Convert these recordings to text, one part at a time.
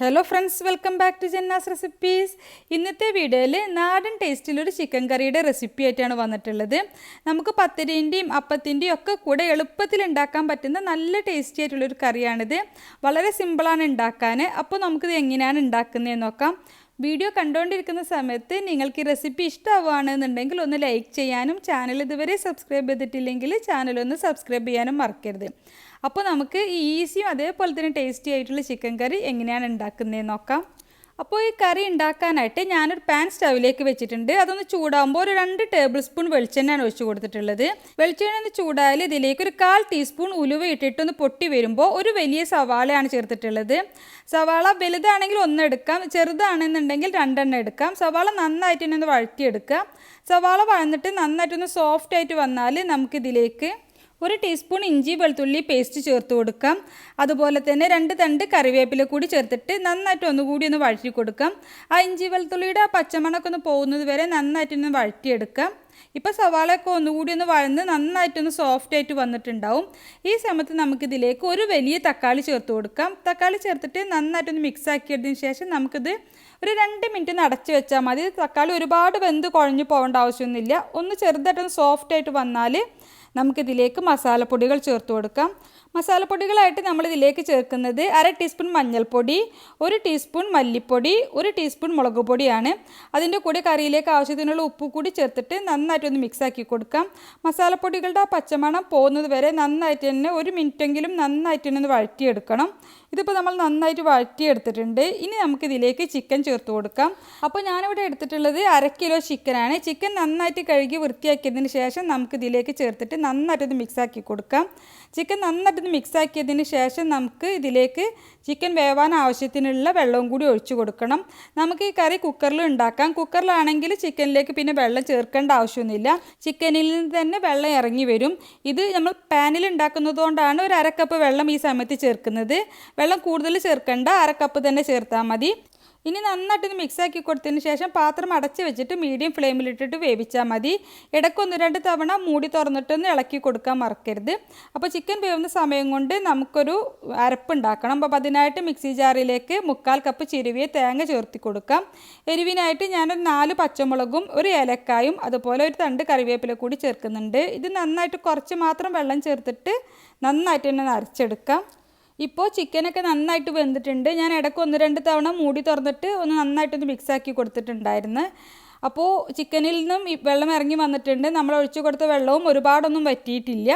Hello friends welcome back to Janna's recipes ഇന്നത്തെ വീഡിയോയിൽ നാടൻ ടേസ്റ്റിലൊരു ചിക്കൻ കറിയുടെ റെസിപ്പി ആയിട്ടാണ് വന്നിട്ടുള്ളത്. നമുക്ക് പത്തിരിന്റെയും അപ്പത്തിന്റെയും ഒക്കെ കൂടെ എളുപ്പത്തിൽ ഉണ്ടാക്കാൻ പറ്റുന്ന നല്ല ടേസ്റ്റി ആയിട്ടുള്ളൊരു കറിയാണിത് വളരെ സിമ്പിളാണ് ഉണ്ടാക്കാൻ അപ്പോൾ നമുക്കിത് എങ്ങനെയാണ് ഉണ്ടാക്കുന്നതെന്ന് നോക്കാം. വീഡിയോ കണ്ടുകൊണ്ടിരിക്കുന്ന സമയത്ത് നിങ്ങൾക്ക് ഈ റെസിപ്പി ഇഷ്ടമാവുകയാണെന്നുണ്ടെങ്കിൽ ഒന്ന് ലൈക്ക് ചെയ്യാനും ചാനൽ ഇതുവരെ സബ്സ്ക്രൈബ് ചെയ്തിട്ടില്ലെങ്കിൽ ചാനൽ ഒന്ന് സബ്സ്ക്രൈബ് ചെയ്യാനും മറക്കരുത്. അപ്പോൾ നമുക്ക് ഈസിയും അതേപോലെ തന്നെ ടേസ്റ്റി ആയിട്ടുള്ള ചിക്കൻ കറി എങ്ങനെയാണ് ഉണ്ടാക്കുന്നതെന്ന് നോക്കാം. അപ്പോൾ ഈ കറി ഉണ്ടാക്കാനായിട്ട് ഞാനൊരു പാൻ സ്റ്റവിലേക്ക് വെച്ചിട്ടുണ്ട്. അതൊന്ന് ചൂടാകുമ്പോൾ ഒരു രണ്ട് ടേബിൾ സ്പൂൺ വെളിച്ചെണ്ണയാണ് ഒഴിച്ച് കൊടുത്തിട്ടുള്ളത്. വെളിച്ചെണ്ണ ഒന്ന് ചൂടായാൽ ഇതിലേക്ക് ഒരു കാൽ ടീസ്പൂൺ ഉലുവ ഇട്ടിട്ടൊന്ന് പൊട്ടി വരുമ്പോൾ ഒരു വലിയ സവാളയാണ് ചേർത്തിട്ടുള്ളത്. സവാള വലുതാണെങ്കിൽ ഒന്നെടുക്കാം ചെറുതാണെന്നുണ്ടെങ്കിൽ രണ്ടെണ്ണം എടുക്കാം. സവാള നന്നായിട്ട് തന്നെ ഒന്ന് വഴറ്റിയെടുക്കാം. സവാള വഴന്നിട്ട് നന്നായിട്ടൊന്ന് സോഫ്റ്റ് ആയിട്ട് വന്നാൽ നമുക്കിതിലേക്ക് ഒരു ടീസ്പൂൺ ഇഞ്ചി വെളുത്തുള്ളി പേസ്റ്റ് ചേർത്ത് കൊടുക്കാം. അതുപോലെ തന്നെ രണ്ട് തണ്ട് കറിവേപ്പില കൂടി ചേർത്തിട്ട് നന്നായിട്ട് ഒന്നുകൂടി ഒന്ന് വഴറ്റി കൊടുക്കാം. ആ ഇഞ്ചി വെളുത്തുള്ളിയുടെ ആ പച്ചമണക്കൊന്ന് പോകുന്നത് വരെ നന്നായിട്ടൊന്ന് വഴറ്റിയെടുക്കാം. ഇപ്പോൾ സവാളയൊക്കെ ഒന്നുകൂടി ഒന്ന് വഴന്ന് നന്നായിട്ടൊന്ന് സോഫ്റ്റ് ആയിട്ട് വന്നിട്ടുണ്ടാവും. ഈ സമയത്ത് നമുക്കിതിലേക്ക് ഒരു വലിയ തക്കാളി ചേർത്ത് കൊടുക്കാം. തക്കാളി ചേർത്തിട്ട് നന്നായിട്ടൊന്ന് മിക്സ് ആക്കിയതിന് ശേഷം നമുക്കിത് ഒരു രണ്ട് മിനിറ്റ് ഒന്ന് അടച്ച് വെച്ചാൽ മതി. തക്കാളി ഒരുപാട് വെന്ത് കുഴഞ്ഞു പോകേണ്ട ആവശ്യമൊന്നുമില്ല. ഒന്ന് ചെറുതായിട്ടൊന്ന് സോഫ്റ്റ് ആയിട്ട് വന്നാൽ നമുക്കിതിലേക്ക് മസാലപ്പൊടികൾ ചേർത്ത് കൊടുക്കാം. മസാലപ്പൊടികളായിട്ട് നമ്മൾ ഇതിലേക്ക് ചേർക്കുന്നത് അര ടീസ്പൂൺ മഞ്ഞൾപ്പൊടി ഒരു ടീസ്പൂൺ മല്ലിപ്പൊടി ഒരു ടീസ്പൂൺ മുളക് പൊടിയാണ് അതിന്റെ കൂടെ കറിയിലേക്ക് ആവശ്യത്തിനുള്ള ഉപ്പ് കൂടി ചേർത്തിട്ട് നന്നായിട്ടൊന്ന് മിക്സാക്കി കൊടുക്കാം. മസാലപ്പൊടികളുടെ ആ പച്ചമണം പോകുന്നത് വരെ നന്നായിട്ട് തന്നെ ഒരു മിനിറ്റെങ്കിലും നന്നായിട്ട് തന്നെ ഒന്ന് വഴറ്റിയെടുക്കണം. ഇതിപ്പോൾ നമ്മൾ നന്നായിട്ട് വഴറ്റിയെടുത്തിട്ടുണ്ട്. ഇനി നമുക്ക് ഇതിലേക്ക് ചിക്കൻ ചേർത്ത് കൊടുക്കാം. അപ്പോൾ ഞാനിവിടെ എടുത്തിട്ടുള്ളത് അര കിലോ ചിക്കനാണ്. ചിക്കൻ നന്നായിട്ട് കഴുകി വൃത്തിയാക്കിയതിന് ശേഷം നമുക്ക് ഇതിലേക്ക് ചേർത്തിട്ട് നന്നായിട്ടൊന്ന് മിക്സാക്കി കൊടുക്കാം. ചിക്കൻ നന്നായിട്ടൊന്ന് മിക്സ് ആക്കിയതിന് ശേഷം നമുക്ക് ഇതിലേക്ക് ചിക്കൻ വേവാൻ ആവശ്യത്തിനുള്ള വെള്ളവും കൂടി ഒഴിച്ചു കൊടുക്കണം. നമുക്ക് ഈ കറി കുക്കറിൽ ഉണ്ടാക്കാം. കുക്കറിലാണെങ്കിൽ ചിക്കനിലേക്ക് പിന്നെ വെള്ളം ചേർക്കേണ്ട ആവശ്യമൊന്നുമില്ല. ചിക്കനിൽ നിന്ന് തന്നെ വെള്ളം ഇറങ്ങി വരും. ഇത് നമ്മൾ പാനിൽ ഉണ്ടാക്കുന്നതുകൊണ്ടാണ് ഒരു അരക്കപ്പ് വെള്ളം ഈ സമയത്ത് ചേർക്കുന്നത്. വെള്ളം കൂടുതൽ ചേർക്കേണ്ട. അരക്കപ്പ് തന്നെ ചേർത്താൽ മതി. ഇനി നന്നായിട്ടൊന്ന് മിക്സ് ആക്കി കൊടുത്തതിന് ശേഷം പാത്രം അടച്ച് വെച്ചിട്ട് മീഡിയം ഫ്ലെയിമിലിട്ടിട്ട് വേവിച്ചാൽ മതി. ഇടയ്ക്കൊന്ന് രണ്ട് തവണ മൂടി തുറന്നിട്ടൊന്ന് ഇളക്കി കൊടുക്കാൻ മറക്കരുത്. അപ്പോൾ ചിക്കൻ വേവുന്ന സമയം കൊണ്ട് നമുക്കൊരു അരപ്പ് ഉണ്ടാക്കണം അപ്പോൾ അതിനായിട്ട് മിക്സി ജാറിലേക്ക് മുക്കാൽ കപ്പ് ചിരുവിയെ തേങ്ങ ചേർത്തി കൊടുക്കാം. എരിവിനായിട്ട് ഞാനൊരു നാല് പച്ചമുളകും ഒരു ഏലക്കായും അതുപോലെ ഒരു തണ്ട് കറിവേപ്പില കൂടി ചേർക്കുന്നുണ്ട്. ഇത് നന്നായിട്ട് കുറച്ച് മാത്രം വെള്ളം ചേർത്തിട്ട് നന്നായിട്ട് തന്നെ അരച്ചെടുക്കാം. ഇപ്പോൾ ചിക്കനൊക്കെ നന്നായിട്ട് വെന്തിട്ടുണ്ട്. ഞാൻ ഇടയ്ക്ക് ഒന്ന് രണ്ട് തവണ മൂടി തുറന്നിട്ട് ഒന്ന് നന്നായിട്ടൊന്ന് മിക്സാക്കി കൊടുത്തിട്ടുണ്ടായിരുന്നു. അപ്പോൾ ചിക്കനിൽ നിന്നും വെള്ളം ഇറങ്ങി വന്നിട്ടുണ്ട്. നമ്മൾ ഒഴിച്ചു കൊടുത്ത വെള്ളവും ഒരുപാടൊന്നും വറ്റിയിട്ടില്ല.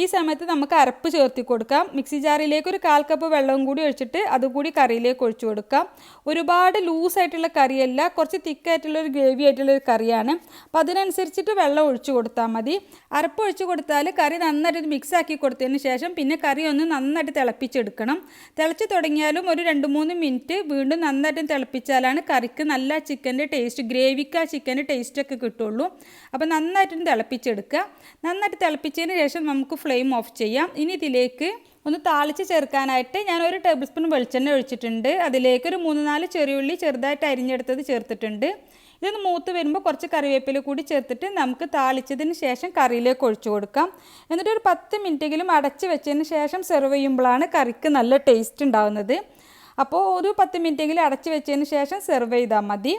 ഈ സമയത്ത് നമുക്ക് അരപ്പ് ചേർത്തി കൊടുക്കാം. മിക്സി ജാറിലേക്ക് ഒരു കാൽ കപ്പ് വെള്ളവും കൂടി ഒഴിച്ചിട്ട് അതുകൂടി കറിയിലേക്ക് ഒഴിച്ചു കൊടുക്കാം. ഒരുപാട് ലൂസായിട്ടുള്ള കറിയല്ല കുറച്ച് തിക്കായിട്ടുള്ള ഒരു ഗ്രേവി ആയിട്ടുള്ള ഒരു കറിയാണ്. അപ്പോൾ അതിനനുസരിച്ചിട്ട് വെള്ളം ഒഴിച്ചു കൊടുത്താൽ മതി. അരപ്പ് ഒഴിച്ചു കൊടുത്താൽ കറി നന്നായിട്ട് മിക്സ് ആക്കി കൊടുത്തതിന് ശേഷം പിന്നെ കറി ഒന്ന് നന്നായിട്ട് തിളപ്പിച്ചെടുക്കണം. തിളച്ച് തുടങ്ങിയാലും ഒരു രണ്ട് മൂന്ന് മിനിറ്റ് വീണ്ടും നന്നായിട്ട് തിളപ്പിച്ചാലാണ് കറിക്ക് നല്ല ചിക്കന്റെ ടേസ്റ്റ് ഗ്രേവിക്ക് ചിക്കന് ടേസ്റ്റൊക്കെ കിട്ടുള്ളൂ. അപ്പോൾ നന്നായിട്ടൊന്ന് തിളപ്പിച്ചെടുക്കുക. നന്നായിട്ട് തിളപ്പിച്ചതിന് ശേഷം നമുക്ക് ഫ്ലെയിം ഓഫ് ചെയ്യാം. ഇനി ഇതിലേക്ക് ഒന്ന് താളിച്ച് ചേർക്കാനായിട്ട് ഞാൻ ഒരു ടേബിൾ സ്പൂൺ വെളിച്ചെണ്ണ ഒഴിച്ചിട്ടുണ്ട്. അതിലേക്ക് ഒരു മൂന്ന് നാല് ചെറിയുള്ളി ചെറുതായിട്ട് അരിഞ്ഞെടുത്തത് ചേർത്തിട്ടുണ്ട്. ഇതൊന്ന് മൂത്ത് വരുമ്പോൾ കുറച്ച് കറിവേപ്പില കൂടി ചേർത്തിട്ട് നമുക്ക് താളിച്ചതിന് ശേഷം കറിയിലേക്ക് ഒഴിച്ചു കൊടുക്കാം. എന്നിട്ട് ഒരു പത്ത് മിനിറ്റെങ്കിലും അടച്ച് വെച്ചതിന് ശേഷം സെർവ് ചെയ്യുമ്പോഴാണ് കറിക്ക് നല്ല ടേസ്റ്റ് ഉണ്ടാകുന്നത് അപ്പോൾ ഒരു പത്ത് മിനിറ്റെങ്കിലും അടച്ച് വെച്ചതിന് ശേഷം സെർവ് ചെയ്താൽ മതി.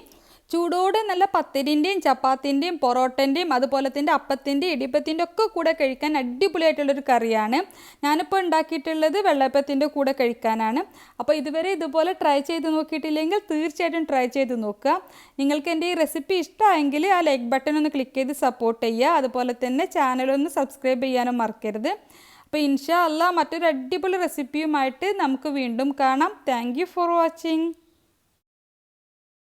ചൂടോടെ നല്ല പത്തിരിന്റെയും ചപ്പാത്തിന്റെയും പൊറോട്ടന്റെയും അതുപോലെ തന്നെ അപ്പത്തിന്റെയും ഇടിയപ്പത്തിന്റെ ഒക്കെ കൂടെ കഴിക്കാൻ അടിപൊളിയായിട്ടുള്ളൊരു കറിയാണ്. ഞാനിപ്പോൾ ഉണ്ടാക്കിയിട്ടുള്ളത് വെള്ളയപ്പത്തിന്റെ കൂടെ കഴിക്കാനാണ്. അപ്പോൾ ഇതുവരെ ഇതുപോലെ ട്രൈ ചെയ്ത് നോക്കിയിട്ടില്ലെങ്കിൽ തീർച്ചയായിട്ടും ട്രൈ ചെയ്ത് നോക്കുക. നിങ്ങൾക്ക് എന്റെ ഈ റെസിപ്പി ഇഷ്ടമായെങ്കിൽ ആ ലൈക്ക് ബട്ടൺ ഒന്ന് ക്ലിക്ക് ചെയ്ത് സപ്പോർട്ട് ചെയ്യുക. അതുപോലെ തന്നെ ചാനലൊന്ന് സബ്സ്ക്രൈബ് ചെയ്യാനും മറക്കരുത്. അപ്പോൾ ഇൻഷാ അല്ല മറ്റൊരു അടിപൊളി റെസിപ്പിയുമായിട്ട് നമുക്ക് വീണ്ടും കാണാം. Thank for watching.